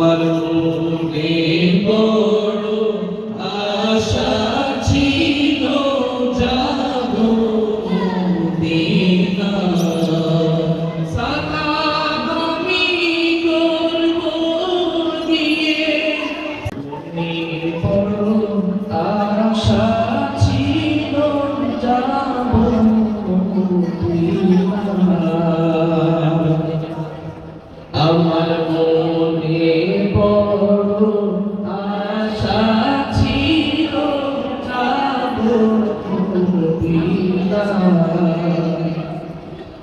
পরবে বড় আশা ছিল যাব দিনা সাতা আমি করব দিয়ে পড়ো আশা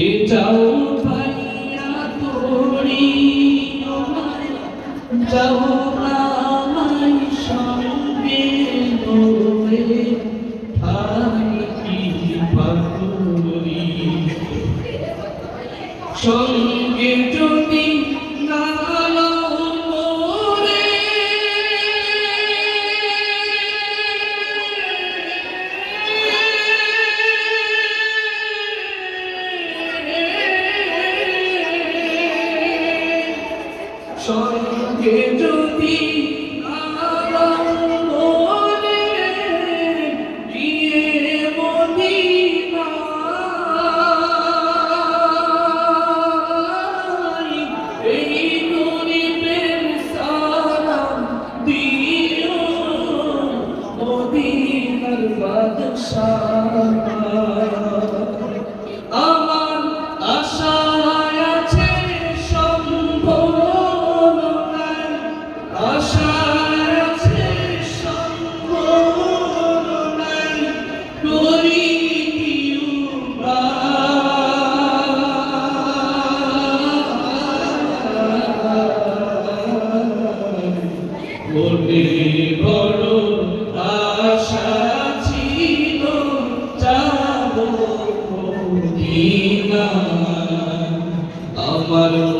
Get out. মনে বড় আশা ছিল যাব আমার